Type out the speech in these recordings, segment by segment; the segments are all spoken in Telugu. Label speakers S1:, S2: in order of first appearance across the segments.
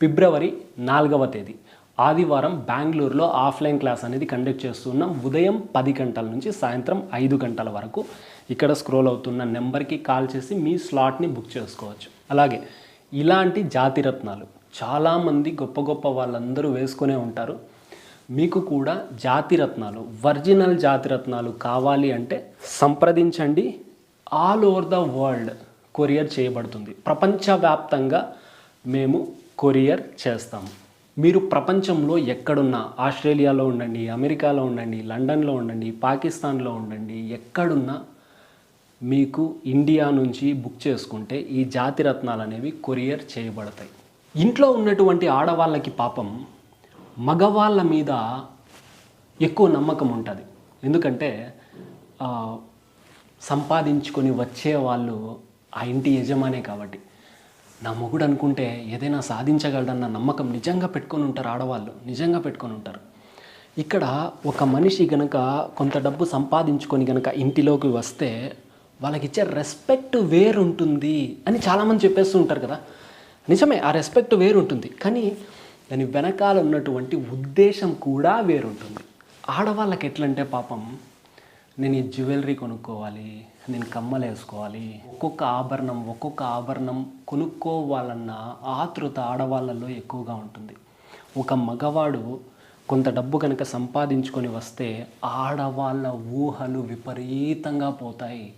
S1: ఫిబ్రవరి నాలుగవ తేదీ. ఆదివారం బెంగళూరులో ఆఫ్లైన్ క్లాస్ అనేది కండక్ట్ చేస్తున్నాం. ఉదయం పది గంటల నుంచి సాయంత్రం ఐదు గంటల వరకు. ఇక్కడ స్క్రోల్ అవుతున్న నెంబర్కి కాల్ చేసి మీ స్లాట్ని బుక్ చేసుకోవచ్చు. అలాగే ఇలాంటి జాతిరత్నాలు చాలామంది గొప్ప గొప్ప వాళ్ళందరూ వేసుకునే ఉంటారు. మీకు కూడా జాతిరత్నాలు ఒరిజినల్ జాతిరత్నాలు కావాలి అంటే సంప్రదించండి. All over the world courier చేయబడుతుంది. ప్రపంచవ్యాప్తంగా మేము కొరియర్ చేస్తాము మీరు ప్రపంచంలో ఎక్కడున్నా ఆస్ట్రేలియాలో ఉండండి అమెరికాలో ఉండండి లండన్లో ఉండండి పాకిస్తాన్లో ఉండండి ఎక్కడున్నా మీకు ఇండియా నుంచి బుక్ చేసుకుంటే ఈ జాతి రత్నాలు అనేవి కొరియర్ చేయబడతాయి. ఇంట్లో ఉన్నటువంటి ఆడవాళ్ళకి పాపం మగవాళ్ళ మీద ఎక్కువ నమ్మకం ఉంటుంది. ఎందుకంటే సంపాదించుకొని వచ్చే వాళ్ళు ఆ ఇంటి యజమానే కాబట్టి. నా మొగుడు అనుకుంటే ఏదైనా సాధించగలడన్న నమ్మకం నిజంగా పెట్టుకొని ఉంటారు ఆడవాళ్ళు నిజంగా పెట్టుకొని ఉంటారు. ఇక్కడ ఒక మనిషి గనక కొంత డబ్బు సంపాదించుకొని గనక ఇంటిలోకి వస్తే వాళ్ళకి ఇచ్చే రెస్పెక్ట్ వేరుంటుంది అని చాలామంది చెప్పేస్తూ ఉంటారు కదా. నిజమే ఆ రెస్పెక్ట్ వేరుంటుంది. కానీ దాని వెనకాల ఉన్నటువంటి ఉద్దేశం కూడా వేరుంటుంది. ఆడవాళ్ళకి ఎట్లంటే పాపం నేను ఈ జ్యువెలరీ కొనుక్కోవాలి నేను కమ్మలు వేసుకోవాలి ఒక్కొక్క ఆభరణం ఒక్కొక్క ఆభరణం కొనుక్కోవాలన్న ఆతృత ఆడవాళ్ళల్లో ఎక్కువగా ఉంటుంది. ఒక మగవాడు కొంత డబ్బు కనుక సంపాదించుకొని వస్తే ఆడవాళ్ళ ఊహలు విపరీతంగా పోతాయి.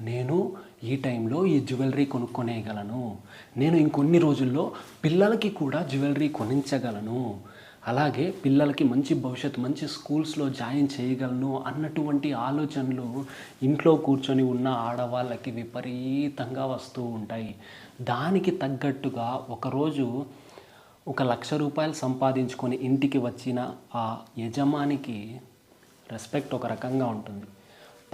S1: నేను ఈ టైంలో ఈ జ్యువెలరీ కొనుక్కొనేయగలను. నేను ఇంకొన్ని రోజుల్లో పిల్లలకి కూడా జ్యువెలరీ కొనించగలను. అలాగే పిల్లలకి మంచి భవిష్యత్తు మంచి స్కూల్స్లో జాయిన్ చేయగలను అన్నటువంటి ఆలోచనలు ఇంట్లో కూర్చొని ఉన్న ఆడవాళ్ళకి విపరీతంగా వస్తూ ఉంటాయి. దానికి తగ్గట్టుగా ఒకరోజు ఒక లక్ష రూపాయలు సంపాదించుకొని ఇంటికి వచ్చిన ఆ యజమానికి రెస్పెక్ట్ ఒక రకంగా ఉంటుంది.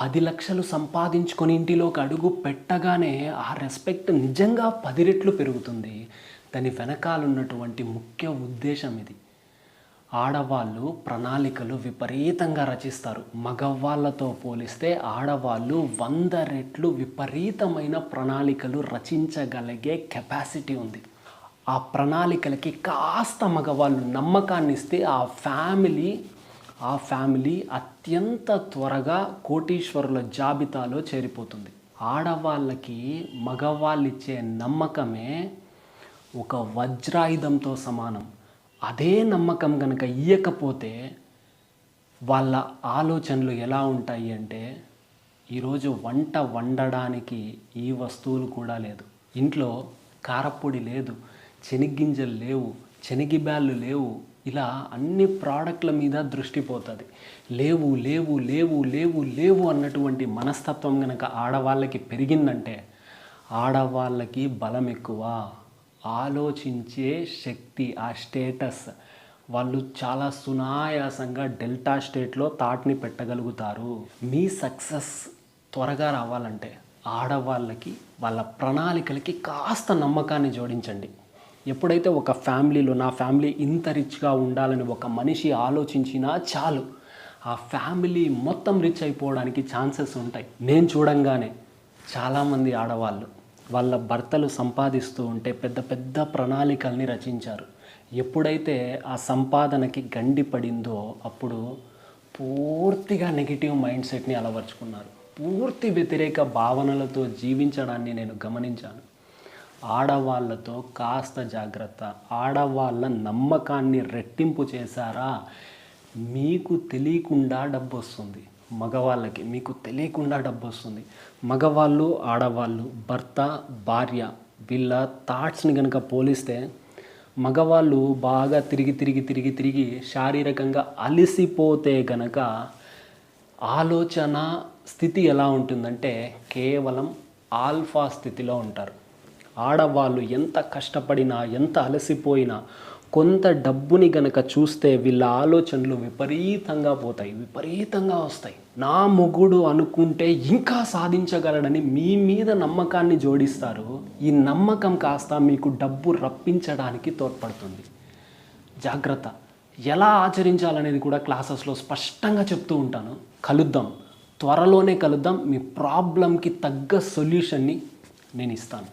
S1: పది లక్షలు సంపాదించుకొని ఇంటిలోకి అడుగు పెట్టగానే ఆ రెస్పెక్ట్ నిజంగా పది రెట్లు పెరుగుతుంది. దాని వెనకాల ఉన్నటువంటి ముఖ్య ఉద్దేశం ఇది. ఆడవాళ్ళు ప్రణాళికలు విపరీతంగా రచిస్తారు. మగవాళ్ళతో పోలిస్తే ఆడవాళ్ళు వంద రెట్లు విపరీతమైన ప్రణాళికలు రచించగలిగే కెపాసిటీ ఉంది. ఆ ప్రణాళికలకి కాస్త మగవాళ్ళు నమ్మకాన్ని ఇస్తే ఆ ఫ్యామిలీ ఆ ఫ్యామిలీ అత్యంత త్వరగా కోటీశ్వరుల జాబితాలో చేరిపోతుంది. ఆడవాళ్ళకి మగవాళ్ళు ఇచ్చే నమ్మకమే ఒక వజ్రాయుధంతో సమానం. అదే నమ్మకం కనుక ఇయ్యకపోతే వాళ్ళ ఆలోచనలు ఎలా ఉంటాయి అంటే ఈరోజు వంట వండడానికి ఈ వస్తువులు కూడా లేదు. ఇంట్లో కారపొడి లేదు శనగ్గింజలు లేవు శనగి బ్యాళ్ళు లేవు ఇలా అన్ని ప్రోడక్ట్ల మీద దృష్టి పోతుంది. లేవు లేవు లేవు లేవు లేవు అన్నటువంటి మనస్తత్వం కనుక ఆడవాళ్ళకి పెరిగిందంటే ఆడవాళ్ళకి బలం ఎక్కువ. ఆలోచించే శక్తి ఆ స్టేటస్. వాళ్ళు చాలా సునాయాసంగా డెల్టా స్టేట్లో థాట్ని పెట్టగలుగుతారు. మీ సక్సెస్ త్వరగా రావాలంటే ఆడవాళ్ళకి వాళ్ళ ప్రణాళికలకి కాస్త నమ్మకాన్ని జోడించండి. ఎప్పుడైతే ఒక ఫ్యామిలీలో నా ఫ్యామిలీ ఇంత రిచ్గా ఉండాలని ఒక మనిషి ఆలోచించినా చాలు ఆ ఫ్యామిలీ మొత్తం రిచ్ అయిపోవడానికి ఛాన్సెస్ ఉంటాయి. నేను చూడంగానే చాలామంది ఆడవాళ్ళు వాళ్ళ భర్తలు సంపాదిస్తూ ఉంటే పెద్ద పెద్ద ప్రణాళికల్ని రచించారు. ఎప్పుడైతే ఆ సంపాదనకి గండి పడిందో అప్పుడు పూర్తిగా నెగిటివ్ మైండ్ సెట్ని అలవర్చుకున్నారు. పూర్తి వ్యతిరేక భావనలతో జీవించడాన్ని నేను గమనించాను. ఆడవాళ్ళతో కాస్త జాగ్రత్త ఆడవాళ్ళ నమ్మకాన్ని రెట్టింపు చేశారా? మీకు తెలియకుండా డబ్బు వస్తుంది మగవాళ్ళకి మీకు తెలియకుండా డబ్బు వస్తుంది. మగవాళ్ళు ఆడవాళ్ళు భర్త భార్య వీళ్ళ థాట్స్ని కనుక పోలిస్తే మగవాళ్ళు బాగా తిరిగి తిరిగి తిరిగి తిరిగి శారీరకంగా అలసిపోతే గనక ఆలోచన స్థితి ఎలా ఉంటుందంటే కేవలం ఆల్ఫా స్థితిలో ఉంటారు. ఆడవాళ్ళు ఎంత కష్టపడినా ఎంత అలసిపోయినా కొంత డబ్బుని గనక చూస్తే వీళ్ళ ఆలోచనలు విపరీతంగా పోతాయి విపరీతంగా వస్తాయి. నా మొగుడు అనుకుంటే ఇంకా సాధించగలడని మీ మీద నమ్మకాన్ని జోడిస్తారు. ఈ నమ్మకం కాస్త మీకు డబ్బు రప్పించడానికి తోడ్పడుతుంది. జాగ్రత్త. ఎలా ఆచరించాలనేది కూడా క్లాసెస్లో స్పష్టంగా చెప్తూ ఉంటాను. కలుద్దాం. త్వరలోనే కలుద్దాం. మీ ప్రాబ్లంకి తగ్గ సొల్యూషన్ని నేను ఇస్తాను.